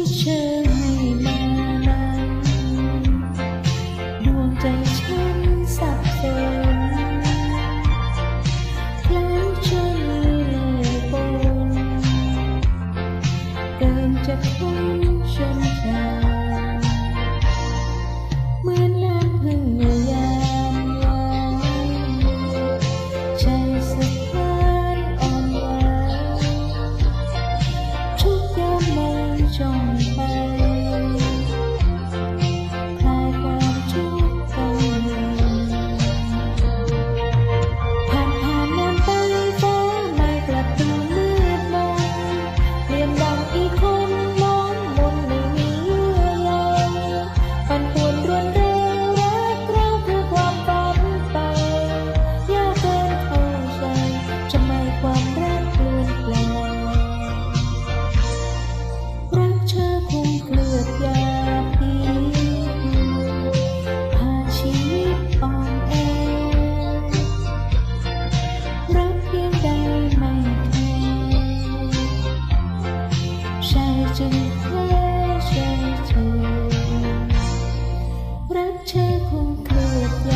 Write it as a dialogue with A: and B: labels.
A: ที่เชิญให้มาดวงใจฉันสับสนแล้วฉันเลยบนเกินจะคุ้นฉันทา รักเธอคงเกิด